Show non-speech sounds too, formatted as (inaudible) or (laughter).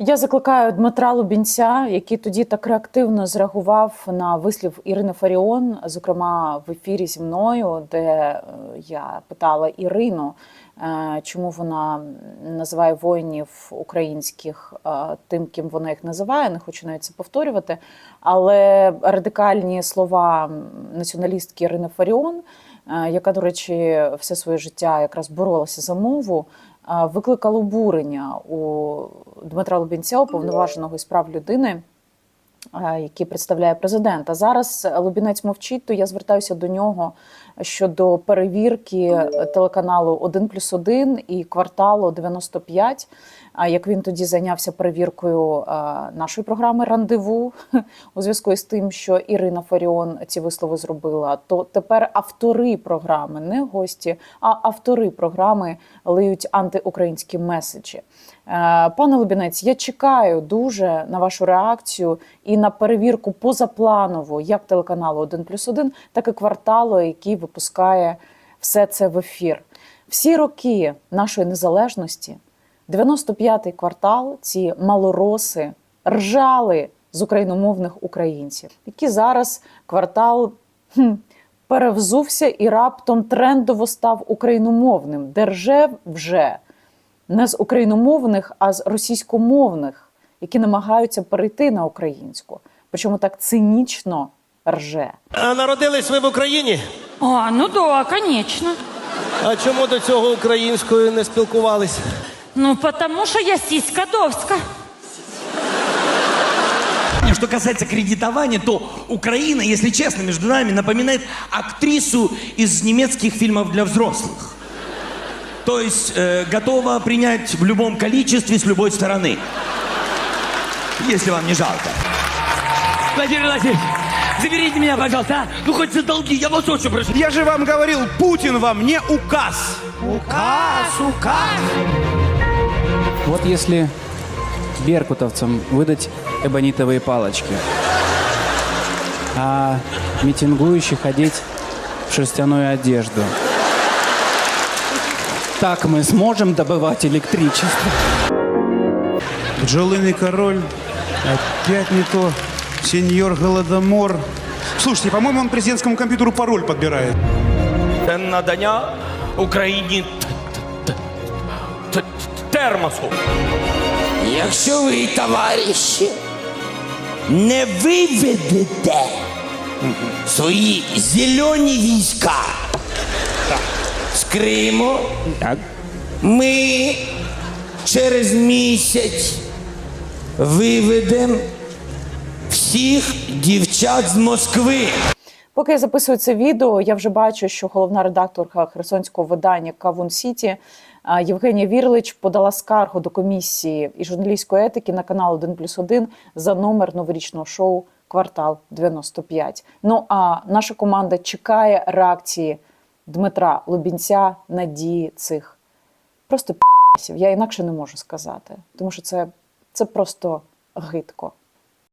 Я закликаю Дмитра Лубінця, який тоді так реактивно зреагував на вислів Ірини Фаріон, зокрема в ефірі зі мною, де е, я питала Ірину, е, чому вона називає воїнів українських е, тим, ким вона їх називає. Не хочу навіть це повторювати. Але радикальні слова націоналістки Ірини Фаріон, яка, до речі, все своє життя якраз боролася за мову викликало обурення у Дмитра Лубінця, уповноваженого із прав людини, який представляє президента. Зараз Лубінець мовчить, то я звертаюся до нього щодо перевірки телеканалу 1 плюс 1 і кварталу 95. А як він тоді зайнявся перевіркою нашої програми Рандеву (laughs) у зв'язку з тим, що Ірина Фаріон ці вислови зробила, то тепер автори програми, не гості, а автори програми лиють антиукраїнські меседжі. Е, Пане Лубінець, я чекаю дуже на вашу реакцію і на перевірку позапланову як телеканалу 1 плюс 1, так і кварталу, який випускає все це в ефір. Всі роки нашої незалежності, 95-й квартал, ці малороси ржали з україномовних українців, які зараз квартал хм, перевзувся і раптом трендово став україномовним, де рже вже не з україномовних, а з російськомовних, які намагаються перейти на українську. Причому так цинічно рже. А народились ви в Україні? А, ну да, конечно. А чому до цього українською не спілкувались? Ну, потому что я сиська Довска. Что касается кредитования, то Украина, если честно, между нами напоминает актрису из немецких фильмов для взрослых. То есть э, готова принять в любом количестве с любой стороны. Если вам не жалко. Владимир Владимирович, заберите меня, пожалуйста, а? Ну хоть за долги, я вас очень прошу. Я же вам говорил, Путин вам не указ. Вот если беркутовцам выдать эбонитовые палочки, а митингующих одеть в шерстяную одежду, так мы сможем добывать электричество. Бджолиный король, опять не то. Сеньор Голодомор. Слушайте, по-моему, он президентскому компьютеру пароль подбирает. Надання Україні термосу. Якщо ви, товариші, не виведете свої зелені війська з Криму, ми через місяць виведемо всіх дівчат з Москви. Поки я записую це відео, я вже бачу, що головна редакторка херсонського видання Кавун Сіті Євгенія Вірлич подала скаргу до комісії і журналістської етики на канал 1 плюс 1 за номер новорічного шоу Квартал 95. Ну а наша команда чекає реакції Дмитра Лубінця на дії цих просто п***сів. Я інакше не можу сказати, тому що це, це просто гидко.